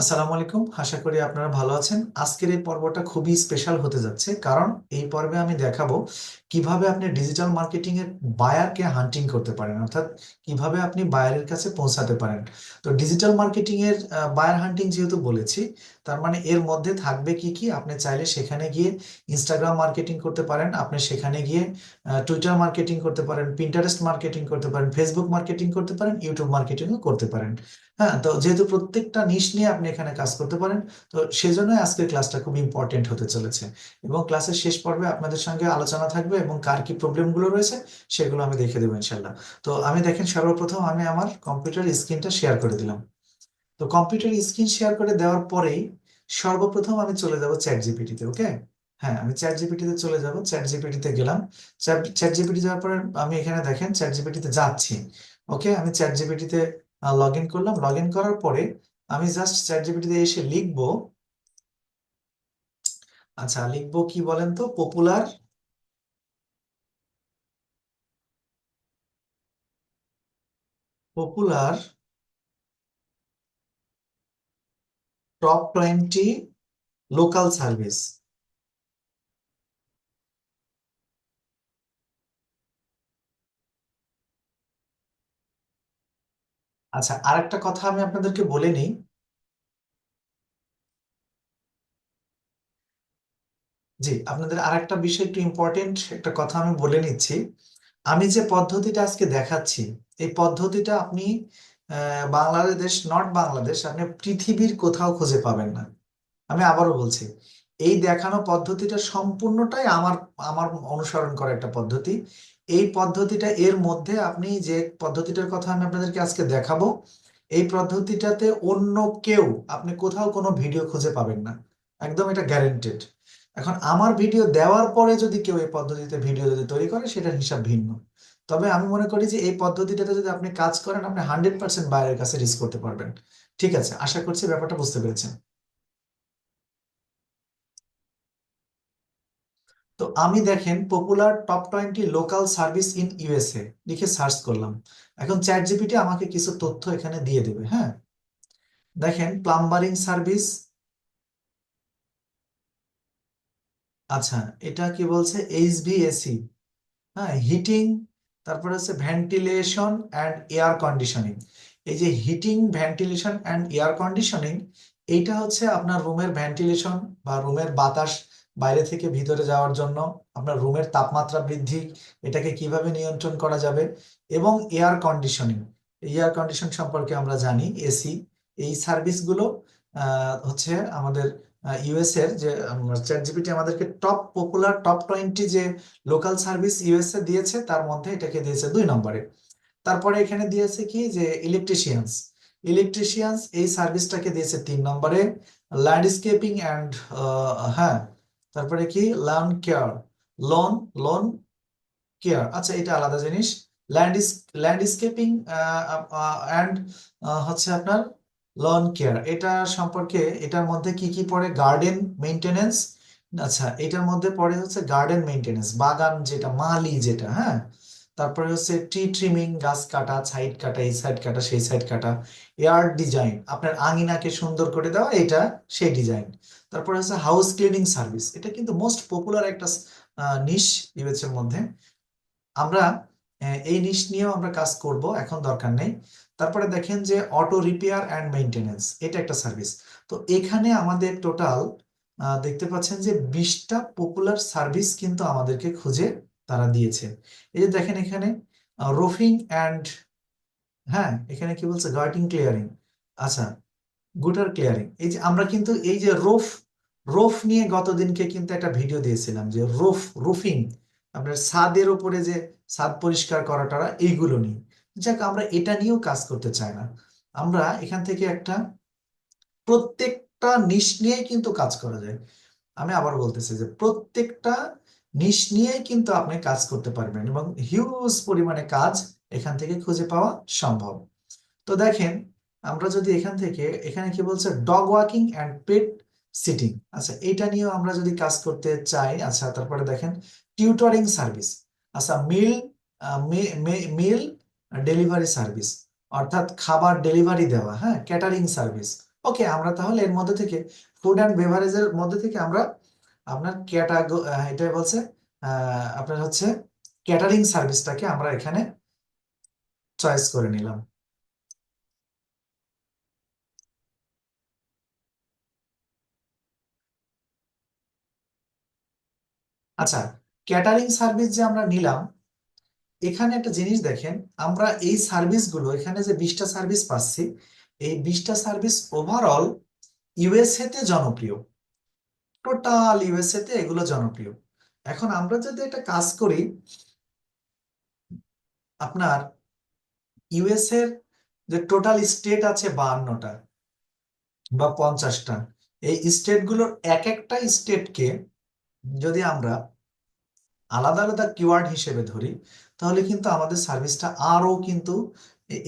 আসসালামু আলাইকুম। আশা করি আপনারা ভালো আছেন। আজকের এই পর্বটা খুবই স্পেশাল হতে যাচ্ছে। কারণ এই পর্বে আমি দেখাবো কীভাবে আপনি ডিজিটাল মার্কেটিং এর বায়ারকে হান্টিং করতে পারেন, অর্থাৎ কীভাবে আপনি বায়ারের কাছে পৌঁছাতে পারেন। তো ডিজিটাল মার্কেটিং এর বায়ার হান্টিং যেহেতু বলেছি তার মানে এর মধ্যে থাকবে কি কি? আপনি চাইলে সেখানে গিয়ে ইনস্টাগ্রাম মার্কেটিং করতে পারেন, আপনি সেখানে গিয়ে টুইটার মার্কেটিং করতে পারেন পিন্টারেস্ট মার্কেটিং করতে পারেন ফেসবুক মার্কেটিং করতে পারেন ইউটিউব মার্কেটিংও করতে পারেন। হ্যাঁ তো যেহেতু প্রত্যেকটা নিশ নিয়ে আপনি এখানে কাজ করতে পারেন, তো সেজন্য আজকের ক্লাসটা খুব ইম্পর্টেন্ট হতে চলেছে। এবং ক্লাসের শেষ পর্বে আপনাদের সঙ্গে আলোচনা থাকবে এবং কার কি প্রবলেমগুলো রয়েছে, সেগুলো আমি দেখে দেবো ইনশাল্লাহ তো আমি দেখেন সর্বপ্রথম আমি আমার কম্পিউটার স্ক্রিনটা শেয়ার করে দিলাম। তো কম্পিউটার স্ক্রিন শেয়ার করে দেওয়ার পরেই সর্বপ্রথম আমি চলে যাব চ্যাট জিপিটিতে ওকে? হ্যাঁ আমি চ্যাট জিপিটিতে চলে যাব চ্যাট জিপিটিতে গেলাম। চ্যাট জিপিটি যাওয়ার পরে আমি এখানে দেখেন চ্যাট জিপিটিতে যাচ্ছি, ওকে? আমি চ্যাট জিপিটিতে লগ ইন করলাম। লগ ইন করার পরে আমি জাস্ট চ্যাট জিপিটিতে এসে লিখব আচ্ছা লিখব কি বলেন তো? Popular popular top twenty local service আচ্ছা আরেকটা কথা আমি আপনাদেরকে বলে নিই। জি, আপনাদের আরেকটা বিষয় একটু ইম্পর্টেন্ট একটা কথা আমি বলে নিচ্ছি। আমি যে পদ্ধতিটা আজকে দেখাচ্ছি, এই পদ্ধতিটা আপনি বাংলাদেশ, নট বাংলাদেশ, আপনি পৃথিবীর কোথাও খুঁজে পাবেন না। আমি আবারও বলছি, এই দেখানো পদ্ধতিটা সম্পূর্ণটাই আমার আমার অনুসরণ করা একটা পদ্ধতি। এই পদ্ধতিটা এর মধ্যে আপনি যে পদ্ধতিটার কথা আমি আপনাদেরকে আজকে দেখাবো, এই পদ্ধতিটাতে অন্য কেউ, আপনি কোথাও কোনো ভিডিও খুঁজে পাবেন না। একদম এটা গ্যারেন্টেড এখন আমার ভিডিও দেওয়ার পরে যদি কেউ এই পদ্ধতিতে ভিডিও যদি তৈরি করে, সেটার হিসাব ভিন্ন। তবে আমি মনে করি যে এই পদ্ধতিটাতে যদি আপনি কাজ করেন, আপনি হান্ড্রেড পার্সেন্ট বাইরের কাছে রিস্ক করতে পারবেন। ঠিক আছে, আশা করছি ব্যাপারটা বুঝতে পেরেছেন। তো আমি দেখেন popular top twenty local service in USA লিখে সার্চ করলাম। এখন চ্যাট জিপিটি আমাকে কিছু তথ্য এখানে দিয়ে দেবে হ্যাঁ? দেখেন প্লাম্বারিং সার্ভিস আচ্ছা এটা কি বলছে? এইচ এইচভিএসি হ্যাঁ হিটিং তারপরে হচ্ছে ভেন্টিলেশন অ্যান্ড এয়ার কন্ডিশনিং এই যে heating ventilation and air conditioning এইটা হচ্ছে আপনার রুমের ভেন্টিলেশন বা রুমের বাতাস বাইরে থেকে ভিতরে যাওয়ার জন্য, আপনার রুমের তাপমাত্রা বৃদ্ধি, এটাকে কীভাবে নিয়ন্ত্রণ করা যাবে এবং এয়ার কন্ডিশনিং এয়ার কন্ডিশন সম্পর্কে আমরা জানি এসি এই সার্ভিসগুলো হচ্ছে আমাদের ইউএস এর যে চ্যাট জিপিটি আমাদেরকে টপ পপুলার টপ টোয়েন্টি যে লোকাল সার্ভিস ইউএসএ দিয়েছে, তার মধ্যে এটাকে দিয়েছে দুই নম্বরে। তারপরে এখানে দিয়েছে কি? যে ইলেকট্রিশিয়ানস ইলেকট্রিশিয়ানস এই সার্ভিসটাকে দিয়েছে তিন নম্বরে। ল্যান্ডস্কেপিং অ্যান্ড হ্যাঁ তারপরে কি? Lawn care loan loan care আচ্ছা এটা আলাদা জিনিস। ল্যান্ড ল্যান্ডস্কেপিং অ্যান্ড হচ্ছে আপনার লন কেয়ার এটা সম্পর্কে, এটার মধ্যে কি কি পড়ে? গার্ডেন মেইনটেনেন্স আচ্ছা এটার মধ্যে পড়ে হচ্ছে গার্ডেন মেইনটেনেন্স বাগান যেটা, মালি যেটা হ্যাঁ? তারপরে হচ্ছে ট্রি ট্রিমিং গাছ কাটা সাইড কাটা, এই সাইড কাটা, সেই সাইড কাটা এয়ার ডিজাইন আপনার আঙিনাকে সুন্দর করে দেওয়া, এটা সেই ডিজাইন তারপরে হচ্ছে হাউস ক্লিনিং সার্ভিস এটা কিন্তু মোস্ট পপুলার একটা নিশ ইউএসের মধ্যে। আমরা এই নিশ নিয়েও আমরা কাজ করব, এখন দরকার নেই। তারপরে দেখেন যে অটো রিপেয়ার অ্যান্ড মেইনটেনেন্স এটা একটা সার্ভিস তো এখানে আমাদের টোটাল দেখতে পাচ্ছেন যে বিশটা পপুলার সার্ভিস কিন্তু আমাদেরকে খুঁজে তারা দিয়েছে। এই যে দেখেন এখানে রোফিং অ্যান্ড হ্যাঁ এখানে কি বলছে? গার্ডিং ক্লিয়ারিং আচ্ছা গুটার ক্লিয়ারিং এই যে আমরা কিন্তু এই যে রোফ রোফ নিয়ে গতদিনকে কিন্তু একটা ভিডিও দিয়েছিলাম যে রোফ রুফিং আপনার ছাদের উপরে যে ছাদ পরিষ্কার করাটা, এইগুলো নিয়ে। যাক, আমরা এটা নিয়েও কাজ করতে চাই না। আমরা এখান থেকে একটা প্রত্যেকটা নিশ নিয়েই কিন্তু কাজ করা যায়। আমি আবার বলতেছি যে প্রত্যেকটা নিশ নিয়েই কিন্তু আপনি কাজ করতে পারবেন এবং হিউজ পরিমাণে কাজ এখান থেকে খুঁজে পাওয়া সম্ভব। তো দেখেন, আমরা যদি এখান থেকে, এখানে কি বলছে? Dog walking and pet sitting আচ্ছা এটা নিয়েও আমরা যদি কাজ করতে চাই আচ্ছা তারপরে দেখেন টিউটরিং সার্ভিস আচ্ছা মিল মিল ডেলিভারি সার্ভিস অর্থাৎ খাবার ডেলিভারি দেওয়া হ্যাঁ ক্যাটারিং সার্ভিস ওকে আমরা তাহলে এর মধ্যে থেকে ফুড অ্যান্ড বেভারেজের মধ্যে থেকে আমরা আপনার ক্যাটাগো এটা বলছে আপনার হচ্ছে ক্যাটারিং সার্ভিসটাকে আমরা এখানে চয়েস করে নিলাম। আচ্ছা ক্যাটারিং সার্ভিস যে আমরা নিলাম এখানে একটা জিনিস দেখেন, আমরা এই সার্ভিসগুলো এখানে যে বিশটা সার্ভিস পাচ্ছি, এই বিশটা সার্ভিস ওভারঅল ইউএসএ তে জনপ্রিয়। টোটাল ইউএসএ তে এগুলো জনপ্রিয়। এখন আমরা যদি একটা কাজ করি, আপনার ইউএস এর যে টোটাল স্টেট আছে বাহান্নটা বা পঞ্চাশটা, এই স্টেটগুলোর এক একটা স্টেটকে যদি আমরা আলাদা আলাদা কিওয়ার্ড হিসেবে ধরি তাহলে কিন্তু আমাদের সার্ভিসটা আরও কিন্তু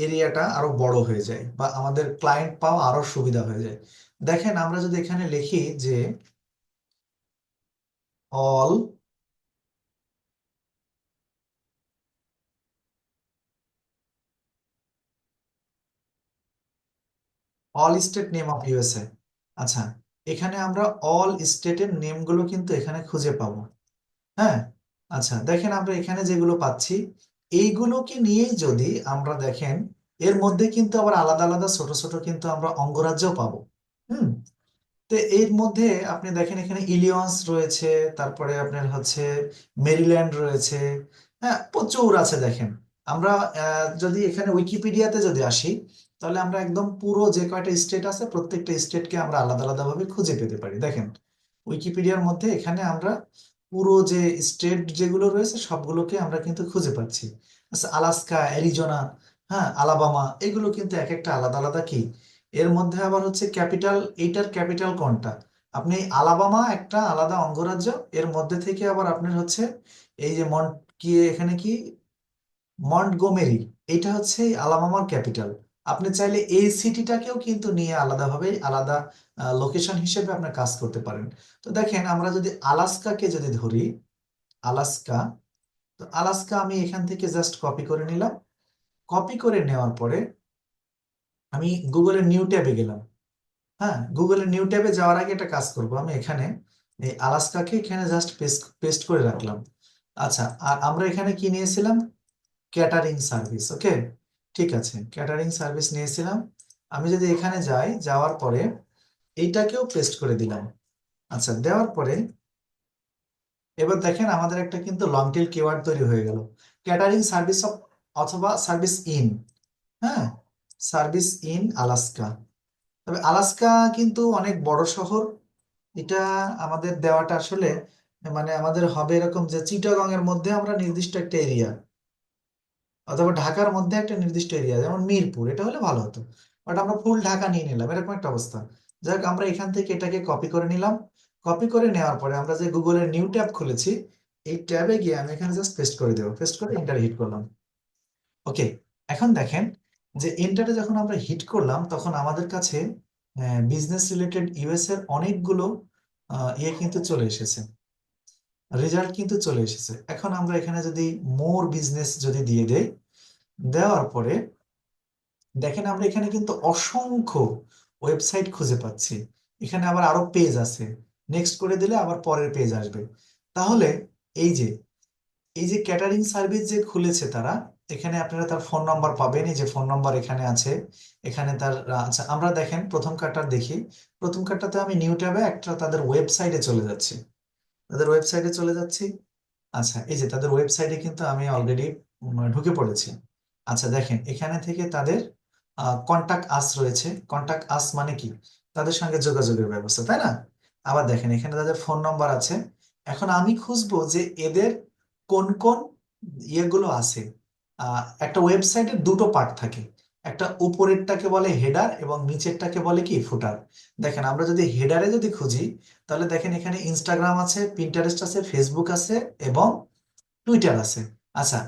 এরিয়াটা আরও বড় হয়ে যায় বা আমাদের ক্লায়েন্ট পাওয়া আরও সুবিধা হয়ে যায়। দেখেন, আমরা যদি এখানে লিখি যে all all state name of USA আচ্ছা এখানে আমরা অল স্টেটের নেমগুলো কিন্তু এখানে খুঁজে পাবো। হ্যাঁ? আচ্ছা দেখেন আমরা এখানে যেগুলো পাচ্ছি, এইগুলোকে নিয়েই যদি আমরা দেখেন, এর মধ্যে কিন্তু আবার আলাদা আলাদা ছোট ছোট কিন্তু আমরা অঙ্গরাজ্য পাবো। হুম? তো এর মধ্যে আপনি দেখেন এখানে ইলিয়ন্স রয়েছে, তারপরে আপনার হচ্ছে মেরিল্যান্ড রয়েছে হ্যাঁ প্রচুর আছে দেখেন। আমরা যদি এখানে উইকিপিডিয়াতে যদি আসি, তাহলে আমরা একদম পুরো যে কয়টা স্টেট আছে, প্রত্যেকটা স্টেটকে আমরা আলাদা আলাদাভাবে খুঁজে পেতে পারি। দেখেন, উইকিপিডিয়ার মধ্যে এখানে আমরা পুরো যে স্টেট যেগুলো রয়েছে, সবগুলোকে আমরা কিন্তু খুঁজে পাচ্ছি। আচ্ছা আলাস্কা, অ্যারিজোনা হ্যাঁ আলাবামা, এগুলো কিন্তু এক একটা আলাদা আলাদা কি? এর মধ্যে আবার হচ্ছে ক্যাপিটাল, এইটার ক্যাপিটাল কোনটা? আপনি আলাবামা একটা আলাদা অঙ্গরাজ্য, এর মধ্যে থেকে আবার আপনার হচ্ছে এই যে মন্ট কি এখানে কি? মন্টগোমেরি এটা হচ্ছে আলাবামার ক্যাপিটাল। আপনি চাইলে এই সিটিটাকেও কিন্তু নিয়ে আলাদাভাবে আলাদা লোকেশন হিসেবে আপনার কাজ করতে পারেন। তো দেখেন, আমরা যদি আলাস্কাকে যদি ধরি, আলাস্কা, তো আলাস্কা আমি এখান থেকে জাস্ট কপি করে নিলাম। কপি করে নেওয়ার পরে আমি গুগলের নিউ ট্যাবে গেলাম। হ্যাঁ গুগলের নিউ ট্যাবে যাওয়ার আগে একটা কাজ করব আমি এখানে। এই আলাস্কাকে এখানে জাস্ট পেস্ট পেস্ট করে রাখলাম। আচ্ছা আর আমরা এখানে কি নিয়েছিলাম? ক্যাটারিং সার্ভিস ওকে ঠিক আছে ক্যাটারিং সার্ভিস নিয়েছিলাম। আমি যদি এখানে যাই, যাওয়ার পরে এইটাকেও পেস্ট করে দিলাম। আচ্ছা দেওয়ার পরে এবার দেখেন আমাদের একটা কিন্তু লং টেল কিওয়ার্ড তৈরি হয়ে গেল। ক্যাটারিং সার্ভিস অফ অথবা সার্ভিস ইন হ্যাঁ? সার্ভিস ইন আলাস্কা তবে আলাস্কা কিন্তু অনেক বড় শহর। এটা আমাদের দেওয়াটা আসলে মানে আমাদের হবে এরকম যে চিটাগং এর মধ্যে আমরা নির্দিষ্ট একটা এরিয়া অথবা ঢাকার মধ্যে একটা নির্দিষ্ট এরিয়া যেমন মিরপুর, এটা হলে ভালো হতো। বাট আমরা ফুল ঢাকা নিয়ে নিলাম, এরকম একটা অবস্থা। যাই হোক আমরা এখান থেকে এটাকে কপি করে নিলাম। কপি করে নেওয়ার পরে আমরা যে গুগলের নিউ ট্যাব খুলেছি, এই ট্যাবে গিয়ে আমি এখানে জাস্ট পেস্ট করে দেবো। পেস্ট করে এন্টার হিট করলাম। ওকে এখন দেখেন যে এন্টারে যখন আমরা হিট করলাম, তখন আমাদের কাছে বিজনেস রিলেটেড ইউএস এর অনেকগুলো ইয়ে কিন্তু চলে এসেছে। রেজাল্ট কিন্তু চলে এসেছে। এখন আমরা এখানে যদি মোর বিজনেস যদি দিয়ে দেই দেওয়ার পরে দেখেন আমরা এখানে কিন্তু অসংখ্য ওয়েবসাইট খুঁজে পাচ্ছি। এখানে আবার আরও পেজ আছে। নেক্সট করে দিলে আবার পরের পেজ আসবে। তাহলে এই যে এই যে ক্যাটারিং সার্ভিস যে খুলেছে তারা, এখানে আপনারা তার ফোন নাম্বার পাবেন। এই যে ফোন নাম্বার এখানে আছে। এখানে তার আচ্ছা আমরা দেখেন প্রথম কার্ডটা দেখি। প্রথম কার্ডটাতে আমি নিউ ট্যাবে একটা তাদের ওয়েবসাইটে চলে যাচ্ছি। তাদের ওয়েবসাইটে চলে যাচ্ছি। আচ্ছা এই যে তাদের ওয়েবসাইটে কিন্তু আমি অলরেডি ঢুকে পড়েছি। আচ্ছা দেখেন, এখানে থেকে তাদের কন্টাক্ট আস রয়েছে। কন্টাক্ট আস মানে কি? তাদের সঙ্গে যোগাযোগের ব্যবস্থা, তাই না? আবার দেখেন, এখানে তাদের ফোন নাম্বার আছে। এখন আমি খুঁজবো যে এদের কোন কোন ইয়েগুলো আছে। একটা ওয়েবসাইটের দুটো পার্ট থাকে। একটা উপরেরটাকে বলে হেডার এবং নিচেরটাকে বলে কি? ফুটার দেখেন, আমরা যদি হেডারে যদি খুঁজি, তাহলে দেখেন, এখানে ইনস্টাগ্রাম আছে পিন্টারেস্ট আছে ফেসবুক আছে এবং টুইটার আছে। আচ্ছা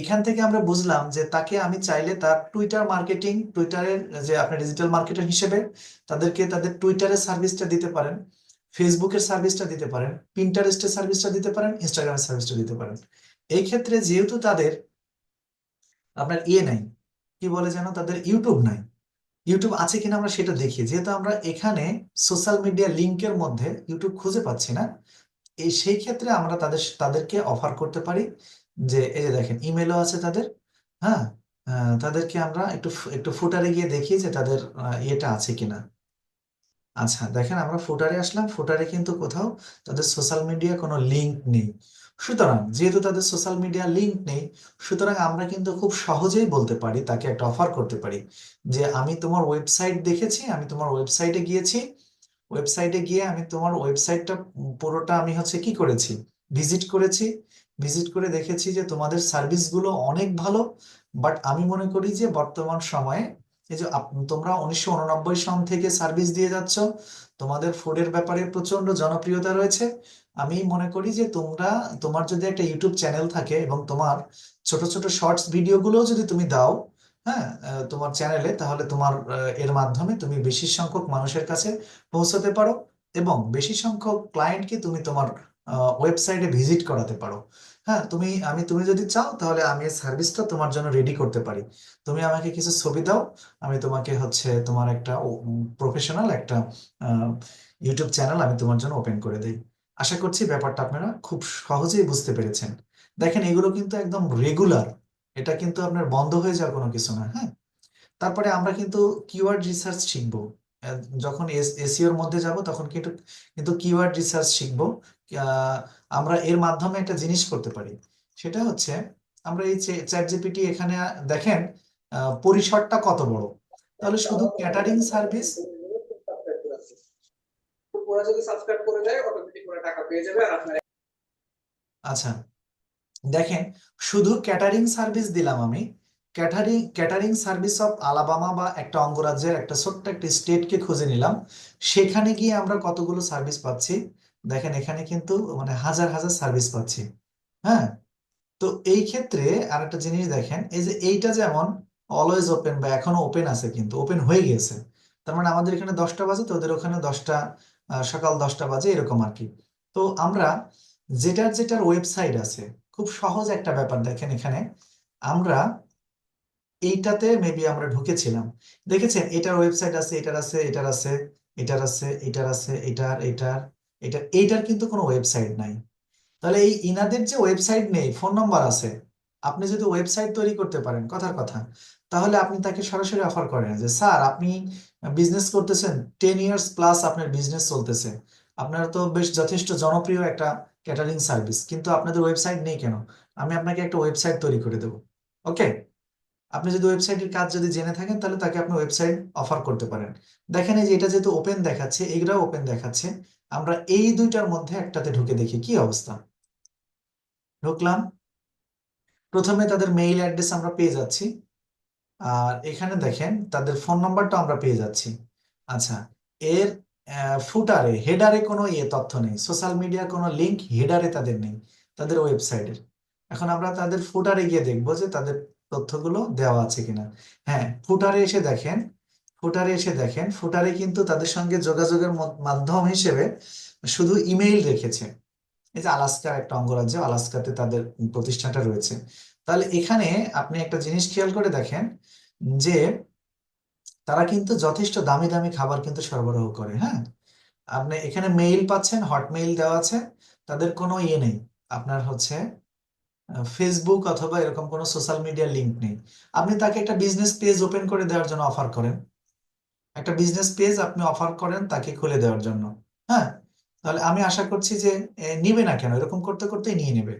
এখান থেকে আমরা বুঝলাম যে তাকে আমি চাইলে তার টুইটার মার্কেটিং টুইটারের যে আপনার ডিজিটাল মার্কেটার হিসেবে তাদেরকে তাদের টুইটারের সার্ভিসটা দিতে পারেন ফেসবুকের সার্ভিসটা দিতে পারেন পিন্টারেস্টের সার্ভিসটা দিতে পারেন ইনস্টাগ্রামের সার্ভিসটা দিতে পারেন। এই ক্ষেত্রে যেহেতু তাদের আপনার ইয়ে নাই, কি বলে যেন তাদের ইউটিউব নাই ইউটিউব আছে কিনা আমরা সেটা দেখি। যেহেতু আমরা এখানে সোশ্যাল মিডিয়া লিঙ্কের মধ্যে ইউটিউব খুঁজে পাচ্ছি না এই সেই ক্ষেত্রে আমরা তাদের, তাদেরকে অফার করতে পারি। যে, এই যে দেখেন ইমেলও আছে তাদের হ্যাঁ? তাদেরকে আমরা একটু একটু ফুটারে গিয়ে দেখি যে তাদের ইয়েটা আছে কিনা। আচ্ছা দেখেন, আমরা ফুটারে আসলাম ফুটারে কিন্তু কোথাও তাদের সোশ্যাল মিডিয়া কোনো লিঙ্ক নেই। সুতরাং, যেহেতু তাদের সোশ্যাল মিডিয়া লিঙ্ক নেই, সুতরাং আমরা কিন্তু খুব সহজেই বলতে পারি, তাকে একটা অফার করতে পারি যে, আমি তোমার ওয়েবসাইট দেখেছি, আমি তোমার ওয়েবসাইটে গিয়েছি ওয়েবসাইটে গিয়ে আমি তোমার ওয়েবসাইটটা পুরোটা আমি হচ্ছে কি করেছি? ভিজিট করেছি ভিজিট করে দেখেছি যে তোমাদের সার্ভিসগুলো অনেক ভালো বাট আমি মনে করি যে বর্তমান সময়ে এই যে তোমরা উনিশশো উননব্বই সন থেকে সার্ভিস দিয়ে যাচ্ছ, তোমাদের ফুডের ব্যাপারে প্রচণ্ড জনপ্রিয়তা রয়েছে। আমি মনে করি যে তোমরা, তোমার যদি একটা ইউটিউব চ্যানেল থাকে এবং তোমার ছোট ছোট শর্টস ভিডিওগুলোও যদি তুমি দাও হ্যাঁ তোমার চ্যানেলে তাহলে তোমার এর মাধ্যমে তুমি বেশি সংখ্যক মানুষের কাছে পৌঁছাতে পারো এবং বেশি সংখ্যক ক্লায়েন্টকে তুমি তোমার ওয়েবসাইটে ভিজিট করাতে পারো। হ্যাঁ তুমি, আমি, তুমি যদি চাও, তাহলে আমি সার্ভিসটা তোমার জন্য রেডি করতে পারি। তুমি আমাকে কিছু ছবি দাও, আমি তোমাকে হচ্ছে তোমার একটা প্রফেশনাল একটা ইউটিউব চ্যানেল আমি তোমার জন্য ওপেন করে দিই। আশা করছি ব্যাপারটা আপনারা খুব সহজেই বুঝতে পেরেছেন। দেখেন, এগুলো কিন্তু একদম রেগুলার এটা কিন্তু আপনার বন্ধ হয়ে যাওয়ার কোনো কিছু না হ্যাঁ? তারপরে আমরা কিন্তু কিওয়ার্ড রিসার্চ শিখব। যখন এসইওর মধ্যে যাব তখন কিন্তু কিন্তু কিওয়ার্ড রিসার্চ শিখব। আমরা এর মাধ্যমে একটা জিনিস করতে পারি। সেটা হচ্ছে আমরা এই চ্যাট জিপিটি এখানে দেখেন পরিসরটা কত বড়। তাহলে শুধু ক্যাটারিং সার্ভিস ওরা যদি সাবস্ক্রাইব করে দেয় অটোমেটিক ওরা টাকা পেয়ে যাবে আর আপনার আচ্ছা। দেখেন শুধু ক্যাটারিং সার্ভিস দিলাম আমি catering catering service of Alabama বা একটা অঙ্গরাজ্যের একটা ছোট্ট একটা স্টেটকে খুঁজে নিলাম। সেখানে গিয়ে আমরা কতগুলো সার্ভিস পাচ্ছি? দেখেন, এখানে কিন্তু মানে হাজার হাজার সার্ভিস পাচ্ছি। হ্যাঁ? তো এই ক্ষেত্রে আর একটা জিনিস দেখেন, এই যে এইটা যেমন অলওয়েজ ওপেন বা এখনও ওপেন আছে কিন্তু ওপেন হয়ে গিয়েছে। তার মানে আমাদের এখানে দশটা বাজে, তো ওদের ওখানে দশটা সকাল দশটা বাজে, এরকম আর কি। তো আমরা যেটার যেটার ওয়েবসাইট আছে, খুব সহজ একটা ব্যাপার দেখেন এখানে। আমরা এইটাতে মেবি আমরা ঢুকেছিলাম। দেখেছেন? এটার ওয়েবসাইট আছে, এটার আছে এটার আছে এটার আছে এটার আছে, এটার এটার এটার, এইটার কিন্তু কোনো ওয়েবসাইট নাই। তাহলে এই ইনাদের যে ওয়েবসাইট নেই ফোন নাম্বার আছে, আপনি যদি ওয়েবসাইট তৈরি করতে পারেন, কথার কথা, তাহলে আপনি তাকে সরাসরি অফার করেন যে, স্যার, আপনি বিজনেস করতেছেন টেন ইয়ার্স প্লাস আপনার বিজনেস চলতেছে। আপনার তো বেশ যথেষ্ট জনপ্রিয় একটা ক্যাটারিং সার্ভিস কিন্তু আপনাদের ওয়েবসাইট নেই কেন? আমি আপনাকে একটা ওয়েবসাইট তৈরি করে দেবো। ওকে আপনি যদি ওয়েবসাইটের কাজ যদি জেনে থাকেন, তাহলে তাকে আপনি ওয়েবসাইট অফার করতে পারেন। দেখেন এই যে এটা যেহেতু ওপেন দেখাচ্ছে এইগুলাও ওপেন দেখাচ্ছে, আমরা এই দুইটার মধ্যে একটাতে ঢুকে দেখি কি অবস্থা। ঢুকলাম। প্রথমে তাদের মেইল অ্যাড্রেস আমরা পেয়ে যাচ্ছি। আর এখানে দেখেন, তাদের ফোন নাম্বারটা আমরা পেয়ে যাচ্ছি। আচ্ছা এর ফুটারে হেডারে কোনো ইয়ে তথ্য নেই। সোশ্যাল মিডিয়ার কোনো লিংক হেডারে তাদের নেই, তাদের ওয়েবসাইটের এখন আমরা তাদের ফুটারে গিয়ে দেখব যে তাদের তথ্যগুলো দেওয়া আছে কিনা। হ্যাঁ ফুটারে এসে দেখেন ফুটারে এসে দেখেন ফুটারে কিন্তু তাদের সঙ্গে যোগাযোগের মাধ্যম হিসেবে শুধু ইমেইল রেখেছে। এই যে আলাস্কার একটা অঙ্গরাজ্য, আলাস্কাতে তাদের প্রতিষ্ঠানটা রয়েছে। তাহলে এখানে আপনি একটা জিনিস খেয়াল করে দেখেন যে তারা কিন্তু যথেষ্ট দামি দামি খাবার কিন্তু সরবরাহ করে হ্যাঁ? আপনি এখানে মেইল পাচ্ছেন হটমেইল দেওয়া আছে, তাদের কোনো ইয়ে নেই। আপনার হচ্ছে ফেসবুক অথবা এরকম কোনো সোশ্যাল মিডিয়া লিঙ্ক নেই। আপনি তাকে একটা বিজনেস পেজ ওপেন করে দেওয়ার জন্য অফার করেন। একটা বিজনেস পেজ আপনি অফার করেন তাকে খুলে দেওয়ার জন্য। হ্যাঁ? তাহলে আমি আশা করছি যে নিবে না কেন? এরকম করতে করতেই নিয়ে নেবে।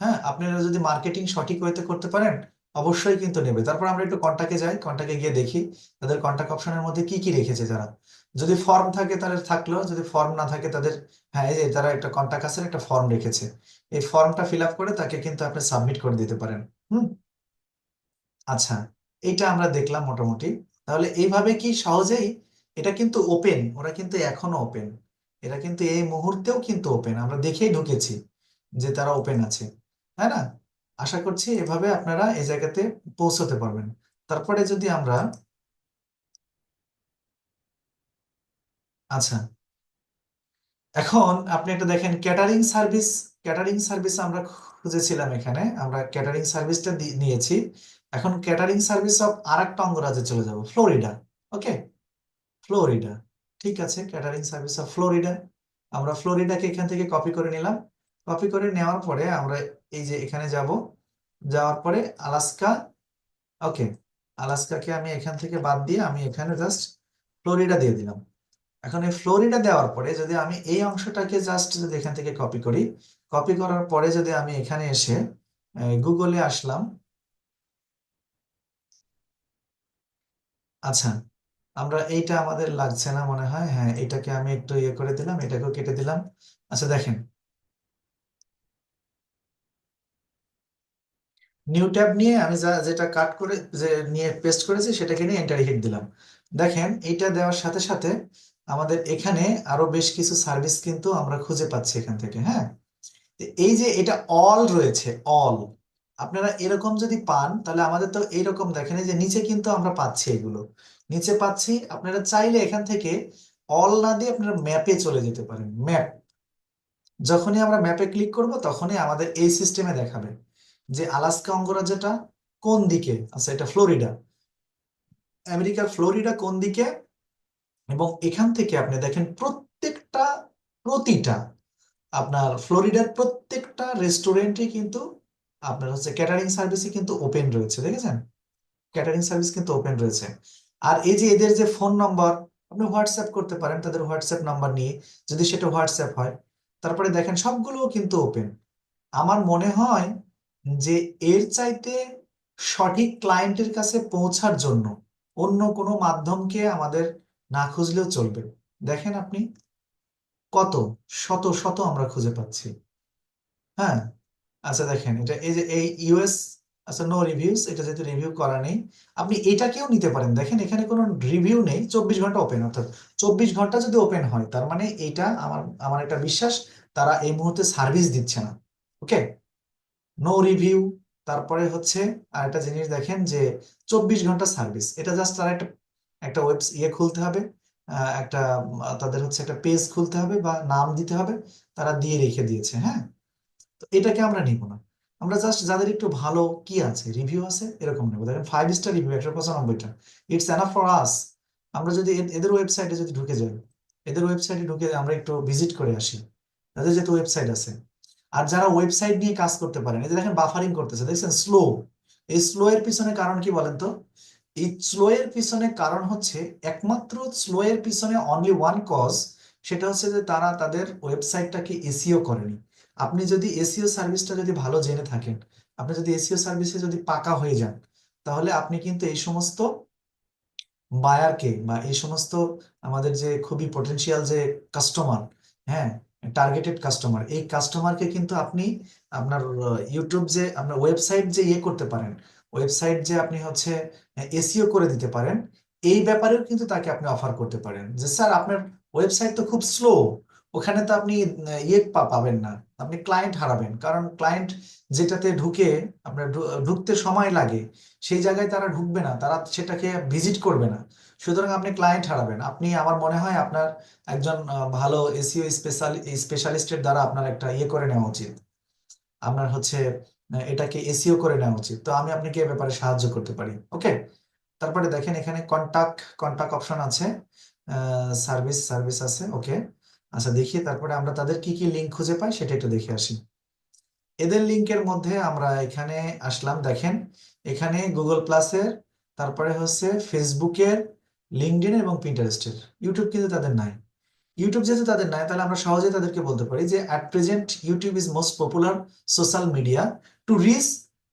হ্যাঁ? আপনারা যদি মার্কেটিং সঠিক ওয়েতে করতে পারেন, অবশ্যই কিন্তু নেবে। তারপর আমরা একটু কন্টাক্টে যাই কন্টাক্টে গিয়ে দেখি তাদের কন্টাক্ট অপশনের মধ্যে কি কি রেখেছে যারা যদি ফর্ম থাকে তাহলে থাকল, যদি ফর্ম না থাকে তাদের হ্যাঁ এই যে তারা একটা কন্টাক্ট আছে, একটা ফর্ম রেখেছে। এই ফর্মটা ফিল আপ করে তাকে কিন্তু আপনি সাবমিট করে দিতে পারেন। হুম? আচ্ছা এটা আমরা দেখলাম মোটামুটি। তাহলে এইভাবে কি সহজেই? এটা কিন্তু ওপেন ওরা কিন্তু এখনও ওপেন এরা কিন্তু এই মুহূর্তেও কিন্তু ওপেন আমরা দেখেই ঢুকেছি যে তারা ওপেন আছে। তাই না? আশা করছি এভাবে আপনারা এই জায়গাতে পৌঁছতে পারবেন। তারপরে যদি আমরা আচ্ছা এখন আপনি একটা দেখেন ক্যাটারিং সার্ভিস ক্যাটারিং সার্ভিস আমরা খুঁজেছিলাম এখানে, আমরা ক্যাটারিং সার্ভিসটা নিয়েছি। এখন ক্যাটারিং সার্ভিস অফ আর একটা অঙ্গরাজ্যে চলে যাব, ফ্লোরিডা, ওকে? ফ্লোরিডা, ঠিক আছে, ক্যাটারিং সার্ভিস অফ ফ্লোরিডা। আমরা ফ্লোরিডাকে এখান থেকে কপি করে নিলাম। কপি করে নেওয়ার পরে আমরা এই যে এখানে যাব, যাওয়ার পরে আলাস্কা, ওকে, আলাস্কাকে আমি এখান থেকে বাদ দিয়ে আমি এখানে জাস্ট ফ্লোরিডা দিয়ে দিলাম। এখন এই ফ্লোরিডা দেওয়ার পরে যদি আমি এই অংশটাকে জাস্ট যদি এখান থেকে কপি করি কপি করার পরে যদি আমি এখানে এসে গুগলে আসলাম। আচ্ছা আমরা এইটা আমাদের লাগছে না মনে হয়। হ্যাঁ এটাকে আমি একটু ইয়ে করে দিলাম, এটাকেও কেটে দিলাম। আচ্ছা দেখেন। নিউ ট্যাব নিয়ে আমি যা, যেটা কাট করে, যে নিয়ে পেস্ট করেছি, সেটাকে নিয়ে এন্টার হিট দিলাম। দেখেন, এইটা দেওয়ার সাথে সাথে আমাদের এখানে আরও বেশ কিছু সার্ভিস কিন্তু আমরা খুঁজে পাচ্ছি এখান থেকে হ্যাঁ? এই যে এটা অল রয়েছে অল আপনারা এরকম যদি পান, তাহলে আমাদের তো এইরকম দেখেন যে নিচে কিন্তু আমরা পাচ্ছি এগুলো। নিচে পাচ্ছি, আপনারা চাইলে এখান থেকে অল না দিয়ে আপনারা ম্যাপে চলে যেতে পারেন ম্যাপ যখনই আমরা ম্যাপে ক্লিক করব, তখনই আমাদের এই সিস্টেমে দেখাবে যে আলাস্কা অঙ্গরাজ্যটা কোন দিকে? আচ্ছা এটা ফ্লোরিডা। আমেরিকার ফ্লোরিডা কোন দিকে? এবং এখান থেকে আপনি দেখেন প্রত্যেকটা, প্রতিটা আপনার ফ্লোরিডার প্রত্যেকটা রেস্টুরেন্টে কিন্তু আপনার হচ্ছে ক্যাটারিং সার্ভিসই কিন্তু ওপেন রয়েছে, দেখেছেন? ক্যাটারিং সার্ভিস কিন্তু ওপেন রয়েছে। আর এই যে এদের যে ফোন নম্বর আপনি হোয়াটসঅ্যাপ করতে পারেন তাদের হোয়াটসঅ্যাপ নাম্বার নিয়ে, যদি সেটা হোয়াটসঅ্যাপ হয়। তারপরে দেখেন সবগুলোও কিন্তু ওপেন আমার মনে হয় যে এর চাইতে সঠিক ক্লায়েন্টের কাছে পৌঁছার জন্য অন্য কোনো মাধ্যমকে আমাদের না খুঁজলেও চলবে। দেখেন আপনি কত? শত শত আমরা খুঁজে পাচ্ছি। হ্যাঁ? আচ্ছা দেখেন, এটা এই যে এই ইউএস আচ্ছা নো রিভিউস এটা যেহেতু রিভিউ করা নেই, আপনি এটাকেও নিতে পারেন। দেখেন, এখানে কোনো রিভিউ নেই, চব্বিশ ঘণ্টা ওপেন অর্থাৎ চব্বিশ ঘণ্টা যদি ওপেন হয়, তার মানে এইটা আমার আমার একটা বিশ্বাস, তারা এই মুহূর্তে সার্ভিস দিচ্ছে না। ওকে নো রিভিউ তারপরে হচ্ছে আর একটা জিনিস দেখেন যে চব্বিশ ঘণ্টা সার্ভিস এটা জাস্ট তারা একটা একটা ওয়েব ইয়ে খুলতে হবে। একটা তাদের হচ্ছে একটা পেজ খুলতে হবে বা নাম দিতে হবে, তারা দিয়ে রেখে দিয়েছে হ্যাঁ? তো এটাকে আমরা নিব না। আমরা জাস্ট যাদের একটু ভালো কি আছে রিভিউ আছে, এরকম নেব। দেখেন ফাইভ স্টার রিভিউ একশো পঁচানব্বইটা। ইটস এনাফ ফর আস আমরা যদি এদের ওয়েবসাইটে যদি ঢুকে যাই, এদের ওয়েবসাইটে ঢুকে আমরা একটু ভিজিট করে আসি। তাদের যেহেতু ওয়েবসাইট আছে। আর যারা ওয়েবসাইট নিয়ে কাজ করতে পারেন যে দেখেন বাফারিং করতেছে, দেখছেন? স্লো এই স্লো এর পিছনে কারণ কি বলেন তো? এই স্লো এর পিছনে কারণ হচ্ছে একমাত্র স্লো এর পিছনে অনলি ওয়ান কজ সেটা হচ্ছে যে তারা তাদের ওয়েবসাইটটাকে এসিও করেনি। আপনি যদি এসিও সার্ভিসটা যদি ভালো জেনে থাকেন, আপনি যদি এসিও সার্ভিসে যদি পাকা হয়ে যান, তাহলে আপনি কিন্তু এই সমস্ত বায়ারকে বা এই সমস্ত আমাদের যে খুবই পটেনশিয়াল যে কাস্টমার হ্যাঁ টার্গেটেড কাস্টমার এই কাস্টমারকে কিন্তু আপনি আপনার ইউটিউব যে, আপনার ওয়েবসাইট যে ইয়ে করতে পারেন ওয়েবসাইট যে আপনি হচ্ছে এসিও করে দিতে পারেন, এই ব্যাপারেও কিন্তু তাকে আপনি অফার করতে পারেন। যে, স্যার, আপনার ওয়েবসাইট তো খুব স্লো ওখানে তো আপনি ইয়ে পাবেন না, আপনি ক্লায়েন্ট হারাবেন। কারণ ক্লায়েন্ট যেটাতে ঢুকে, আপনার ঢুকতে সময় লাগে, সেই জায়গায় তারা ঢুকবে না, তারা সেটাকে ভিজিট করবে না। সুতরাং আপনি ক্লায়েন্ট হারাবেন। আপনি, আমার মনে হয় আপনার একজন ভালো এসইও স্পেশাল স্পেশালিস্টের দ্বারা আপনার একটা ইয়ে করে নেওয়া উচিত। আপনার হচ্ছে এটাকে এসিও করে নেওয়া উচিত। তো আমি আপনাকে এ ব্যাপারে সাহায্য করতে পারি। ওকে? তারপরে দেখেন, এখানে কন্টাক্ট কন্টাক্ট অপশন আছে। সার্ভিস সার্ভিস আছে। ওকে? আচ্ছা দেখি তারপরে আমরা তাদের কি কি লিঙ্ক খুঁজে পাই, সেটা একটু দেখে আসি। এদের লিঙ্কের মধ্যে আমরা এখানে আসলাম, দেখেন। এখানে গুগল প্লাসের তারপরে হচ্ছে ফেসবুকের লিঙ্কডইন এবং পিন্টারেস্টের ইউটিউব কিন্তু তাদের নাই। ইউটিউব যেহেতু তাদের নাই, তাহলে আমরা সহজে তাদেরকে বলতে পারি যে at present YouTube is most popular social media to reach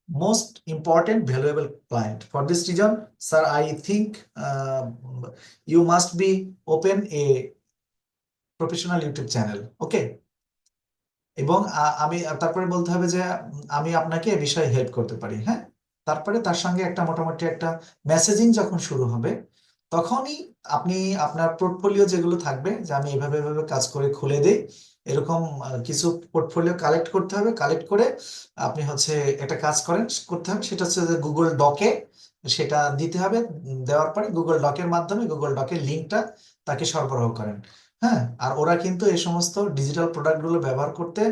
most important valuable client for this reason sir i think uh, you must be open a professional youtube channel okay এবং আমি তারপরে বলতে হবে যে আমি আপনাকে এ বিষয়ে হেল্প করতে পারি হ্যাঁ তারপরে তার সঙ্গে একটা মোটামুটি একটা মেসেজিং যখন শুরু হবে তখনই আপনি আপনার পোর্টফোলিও যেগুলো থাকবে, যে আমি এভাবে এভাবে কাজ করে খুলে দেই, এরকম কিছু পোর্টফোলিও কালেক্ট করতে হবে। কালেক্ট করে আপনি হচ্ছে একটা কাজ করেন, করতে হবে, সেটা হচ্ছে গুগল ডকে সেটা দিতে হবে দেওয়ার পরে গুগল ডকের মাধ্যমে গুগল ডকের লিঙ্কটা তাকে সরবরাহ করেন। হ্যাঁ? আর ওরা কিন্তু এই সমস্ত ডিজিটাল প্রোডাক্টগুলো ব্যবহার করতে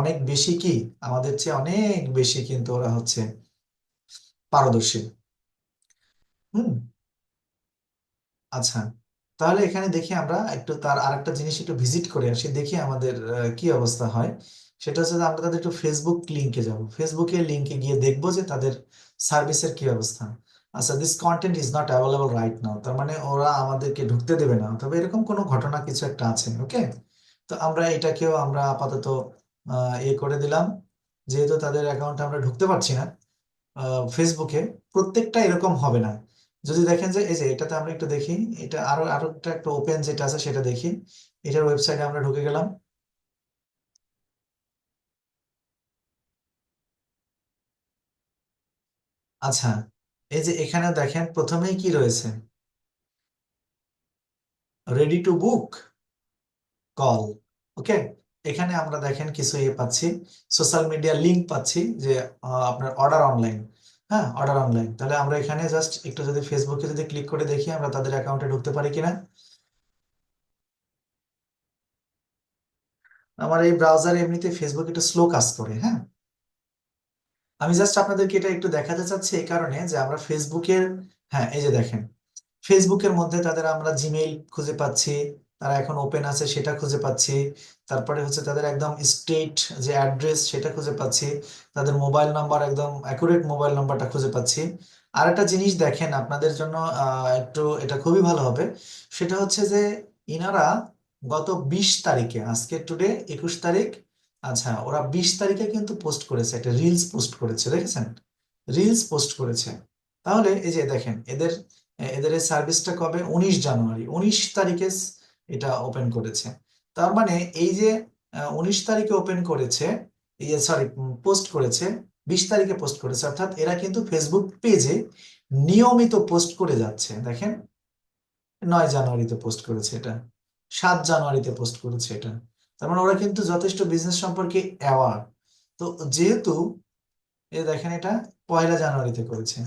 অনেক বেশি কি, আমাদের চেয়ে অনেক বেশি কিন্তু ওরা হচ্ছে পারদর্শী। হুম? আচ্ছা তাহলে এখানে দেখি আমরা একটু তার আরেকটা জিনিস একটু ভিজিট করে আসি দেখি আমাদের কি অবস্থা হয়। সেটা হচ্ছে আমরা তাদের একটু ফেসবুক লিংকে যাব। ফেসবুকের লিংকে গিয়ে দেখব যে তাদের সার্ভিসের কি অবস্থা। আচ্ছা this content is not available right now তার মানে ওরা আমাদেরকে ঢুকতে দেবে না। তবে এরকম কোনো ঘটনা কিছু একটা আছে ওকে তো আমরা এটাকেও আমরা আপাতত আহ, ইয়ে করে দিলাম। যেহেতু তাদের অ্যাকাউন্টে আমরা ঢুকতে পারছি না আহ, ফেসবুকে প্রত্যেকটা এরকম হবে না। যদি দেখেন যে, এই যে এটাতে আমরা একটু দেখি, এটা আরও আরও একটা একটা ওপেন যেটা আছে সেটা দেখি। এটার ওয়েবসাইটে আমরা ঢুকে গেলাম। আচ্ছা এই যে এখানে দেখেন, প্রথমেই কি রয়েছে? Ready to book call okay এখানে আমরা দেখেন কিছু ইয়ে পাচ্ছি সোশ্যাল মিডিয়া লিংক পাচ্ছি যে আপনার অর্ডার অনলাইন হ্যাঁ অর্ডার অনলাইন তাহলে আমরা এখানে জাস্ট একটু যদি ফেসবুকে যদি ক্লিক করে দেখি, আমরা তাদের অ্যাকাউন্টে ঢুকতে পারি কিনা? আমার এই ব্রাউজারে এমনিতে ফেসবুক একটু স্লো কাজ করে হ্যাঁ? আমি জাস্ট আপনাদেরকে এটা একটু দেখাতে চাচ্ছি এই কারণে যে আমরা ফেসবুকের হ্যাঁ এই যে দেখেন। ফেসবুকের মধ্যে তাদের আমরা জিমেইল খুঁজে পাচ্ছি, তারা এখন ওপেন আছে, সেটা খুঁজে পাচ্ছি। তারপরে হচ্ছে তাদের একদম স্টেট যে অ্যাড্রেস সেটা খুঁজে পাচ্ছি, তাদের মোবাইল নাম্বার একদম অ্যাকুরেট মোবাইল নাম্বারটা খুঁজে পাচ্ছি। আর একটা জিনিস দেখেন আপনাদের জন্য একটু এটা খুবই ভালো হবে, সেটা হচ্ছে যে ইনারা গত বিশ তারিখে, আজকে টুডে একুশ তারিখ আচ্ছা ওরা বিশ তারিখে কিন্তু পোস্ট করেছে, একটা রিলস পোস্ট করেছে, দেখেছেন? রিলস পোস্ট করেছে। তাহলে এই যে দেখেন, এদের এদের সার্ভিসটা কবে? উনিশ জানুয়ারি, উনিশ তারিখে এটা ওপেন করেছে। তার মানে এই যে উনিশ তারিখে ওপেন করেছে ইয়ে সরি পোস্ট করেছে, বিশ তারিখে পোস্ট করেছে, অর্থাৎ এরা কিন্তু ফেসবুক পেজে নিয়মিত পোস্ট করে যাচ্ছে। দেখেন, নয় জানুয়ারিতে পোস্ট করেছে এটা, সাত জানুয়ারিতে পোস্ট করেছে এটা। তার মানে ওরা কিন্তু যথেষ্ট বিজনেস সম্পর্কে অ্যাওয়ার তো যেহেতু, এ দেখেন এটা, পয়লা জানুয়ারিতে করেছে।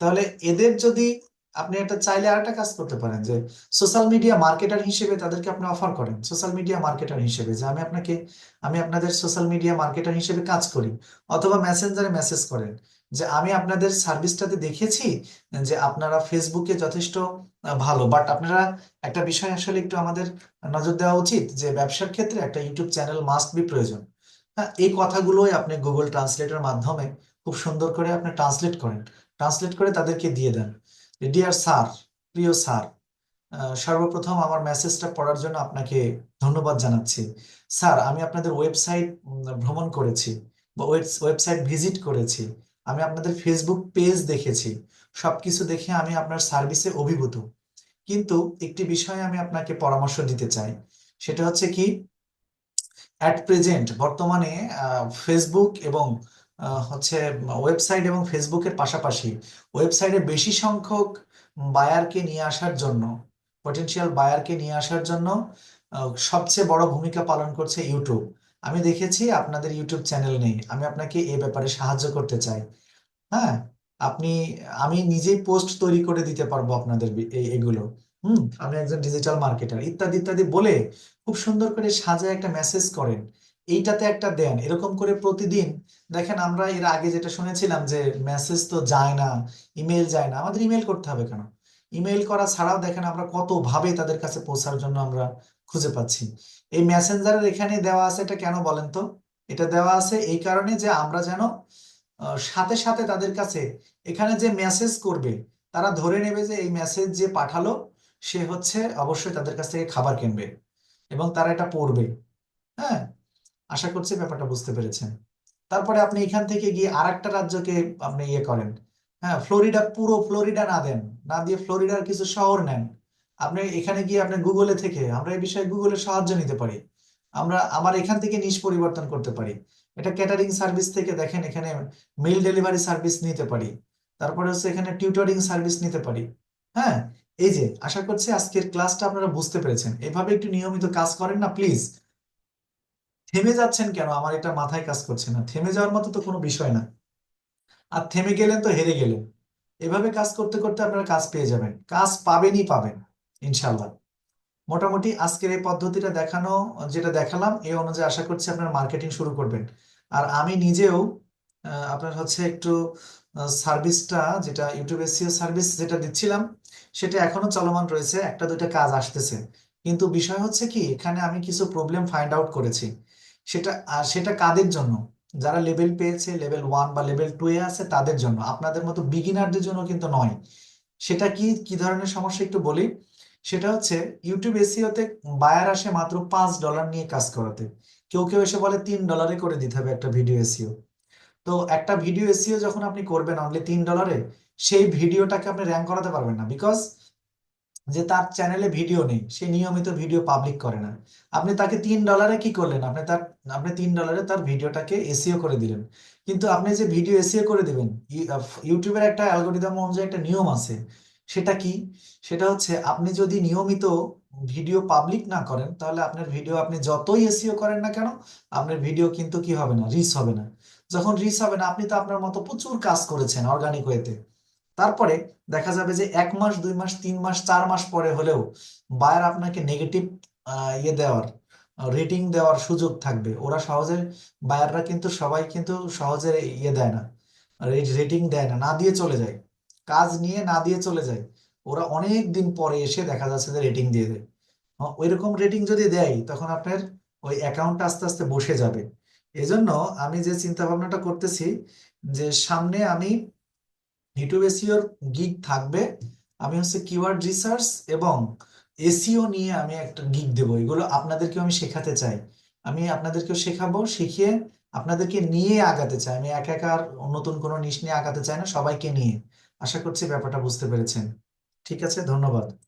তাহলে এদের যদি আপনি একটা চাইলে আরেকটা কাজ করতে পারেন যে সোশ্যাল মিডিয়া মার্কেটার হিসেবে তাদেরকে আপনি অফার করেন। সোশ্যাল মিডিয়া মার্কেটার হিসেবে যে আমি আপনাকে, আমি আপনাদের সোশ্যাল মিডিয়া মার্কেটার হিসেবে কাজ করি। অথবা মেসেঞ্জারে মেসেজ করেন যে আমি আপনাদের সার্ভিসটাতে দেখেছি যে আপনারা ফেসবুকে যথেষ্ট ভালো। বাট আপনারা একটা বিষয় আসলে একটু আমাদের নজর দেওয়া উচিত যে ব্যবসার ক্ষেত্রে একটা ইউটিউব চ্যানেল মাস্ট বি প্রয়োজন। হ্যাঁ এই কথাগুলোই আপনি গুগল ট্রান্সলেটের মাধ্যমে খুব সুন্দর করে আপনি ট্রান্সলেট করেন। ট্রান্সলেট করে তাদেরকে দিয়ে দেন। ডিয়ার স্যার প্রিয় স্যার সর্বপ্রথম আমার মেসেজটা পড়ার জন্য আপনাকে ধন্যবাদ জানাচ্ছি। স্যার আমি আপনাদের ওয়েবসাইট ভ্রমণ করেছি বা ওয়েবসাইট ভিজিট করেছি। আমি আপনাদের ফেসবুক পেজ দেখেছি। সবকিছু দেখে আমি আপনার সার্ভিসে অভিভূত। কিন্তু একটি বিষয়ে আমি আপনাকে পরামর্শ দিতে চাই। সেটা হচ্ছে কি অ্যাট প্রেজেন্ট বর্তমানে ফেসবুক এবং হচ্ছে ওয়েবসাইট এবং ফেসবুকের পাশাপাশি ওয়েবসাইটে বেশি সংখ্যক বায়ারকে নিয়ে আসার জন্য পটেনশিয়াল বায়ারকে নিয়ে আসার জন্য সবচেয়ে বড় ভূমিকা পালন করছে ইউটিউব আমি দেখেছি আপনাদের ইউটিউব চ্যানেল নেই। আমি আপনাকে এ ব্যাপারে সাহায্য করতে চাই। হ্যাঁ আপনি, আমি নিজেই পোস্ট তৈরি করে দিতে পারব আপনাদের এগুলো। হুম আমি একজন ডিজিটাল মার্কেটার ইত্যাদি ইত্যাদি বলে খুব সুন্দর করে সাজায় একটা মেসেজ করেন। এইটাতে একটা দেন। এরকম করে প্রতিদিন, দেখেন আমরা এর আগে যেটা শুনেছিলাম যে মেসেজ তো যায় না ইমেল যায় না, আমাদের ইমেল করতে হবে কেন? ইমেল করা ছাড়াও দেখেন আমরা কত ভাবে তাদের কাছে পৌঁছার জন্য আমরা খুঁজে পাচ্ছি। এই মেসেঞ্জারের এখানে দেওয়া আছে এটা কেন বলেন তো? এটা দেওয়া আছে এই কারণে যে আমরা যেন সাথে সাথে তাদের কাছে এখানে যে মেসেজ করবে, তারা ধরে নেবে যে এই মেসেজ যে পাঠালো, সে হচ্ছে অবশ্যই তাদের কাছ থেকে খাবার কিনবে এবং তারা এটা পড়বে। হ্যাঁ? আশা করছি ব্যাপারটা বুঝতে পেরেছেন। তারপরে আপনি এখান থেকে গিয়ে আর একটা রাজ্যকে আপনি ইয়ে করেন। হ্যাঁ ফ্লোরিডা, পুরো ফ্লোরিডা না দেন। না দিয়ে ফ্লোরিডার কিছু শহর নেন। আপনি এখানে গিয়ে আপনি গুগলে থেকে, আমরা এই বিষয়ে গুগলের সাহায্য নিতে পারি। আমরা, আমার এখান থেকে নিশ পরিবর্তন করতে পারি। এটা ক্যাটারিং সার্ভিস থেকে দেখেন এখানে মেল ডেলিভারি সার্ভিস নিতে পারি। তারপরে হচ্ছে এখানে টিউটরিং সার্ভিস নিতে পারি। হ্যাঁ এই যে, আশা করছি আজকের ক্লাসটা আপনারা বুঝতে পেরেছেন। এভাবে একটু নিয়মিত কাজ করেন না প্লিজ থেমে যাচ্ছেন কেন? আমার এটা মাথায় কাজ করছে না। থেমে যাওয়ার মতো তো কোনো বিষয় না। আর থেমে গেলেন তো হেরে গেলেন। এভাবে কাজ করতে করতে আপনারা কাজ পেয়ে যাবেন। কাজ পাবেনই পাবেন ইনশাল্লাহ মোটামুটি আজকের এই পদ্ধতিটা দেখানো, যেটা দেখালাম, এই অনুযায়ী আশা করছি আপনারা মার্কেটিং শুরু করবেন। আর আমি নিজেও আপনার হচ্ছে একটু সার্ভিসটা, যেটা ইউটিউব এসইও সার্ভিস যেটা দিচ্ছিলাম, সেটা এখনও চলমান রয়েছে। একটা দুইটা কাজ আসতেছে। কিন্তু বিষয় হচ্ছে কি, এখানে আমি কিছু প্রবলেম ফাইন্ড আউট করেছি। সেটা, আর সেটা কাদের জন্য? যারা লেভেল পেয়েছে লেভেল ওয়ান বা লেভেল টু এ আছে, তাদের জন্য। আপনাদের মতো বিগিনারদের জন্য কিন্তু নয়। সেটা কি কি ধরনের সমস্যা একটু বলি? সেটা হচ্ছে ইউটিউব এসইওতে বায়ার আসে মাত্র পাঁচ ডলার নিয়ে কাজ করাতে। কেউ কেউ এসে বলে তিন ডলারে করে দিতে হবে একটা ভিডিও এসিও তো একটা ভিডিও এসিও যখন আপনি করবেন অনলি তিন ডলারে সেই ভিডিওটাকে আপনি র্যাঙ্ক করাতে পারবেন না। বিকজ যে তার চ্যানেলে ভিডিও নেই, সে নিয়মিত ভিডিও পাবলিক করে না। আপনি তাকে তিন ডলারে কি করলেন? আপনি তার, আপনি তিন ডলারে তার ভিডিওটাকে এসিও করে দিলেন। কিন্তু আপনি যে ভিডিও এসইও করে দিবেন ইউটিউবের একটা অ্যালগোরিদম অনুযায়ী একটা নিয়ম আছে। সেটা কি? সেটা হচ্ছে আপনি যদি নিয়মিত ভিডিও পাবলিক না করেন, তাহলে আপনার ভিডিও আপনি যতই এসিও করেন না কেন, আপনার ভিডিও কিন্তু কি হবে না? রিচ হবে না। যখন রিচ হবে না, আপনি তো আপনার মতো প্রচুর কাজ করেছেন অর্গানিক ওয়েতে তারপরে দেখা যাবে যে এক মাস, দুই মাস, তিন মাস, চার মাস পরে হলেও বায়ার আপনাকে নেগেটিভ ইয়ে দেওয়ার রেটিং দেওয়ার সুযোগ থাকবে। ওরা সহজে বায়াররা কিন্তু সবাই কিন্তু সহজে ইয়ে দেয় না, রেটিং দেয় না না দিয়ে চলে যায়। কাজ নিয়ে না দিয়ে চলে যায়। ওরা অনেক দিন পরে এসে দেখা যাচ্ছে যে রেটিং দিয়ে দেয়। ওই রকম রেটিং যদি দেয়, তখন আপনার ওই অ্যাকাউন্টটা আস্তে আস্তে বসে যাবে। এজন্য আমি যে চিন্তা ভাবনাটা করতেছি, যে সামনে আমি ইউটিউব এসিওর গিগ থাকবে, আমি হচ্ছে কিওয়ার্ড রিসার্চ এবং এসিও নিয়ে আমি একটা গিগ দেবো। এগুলো আপনাদেরকেও আমি শেখাতে চাই। আমি আপনাদেরকেও শেখাবো, শিখিয়ে আপনাদেরকে নিয়ে আগাতে চাই। আমি একা একা আর নতুন কোনো নিশ নিয়ে আগাতে চাই না, সবাইকে নিয়ে। আশা করছি ব্যাপারটা বুঝতে পেরেছেন। ঠিক আছে, ধন্যবাদ।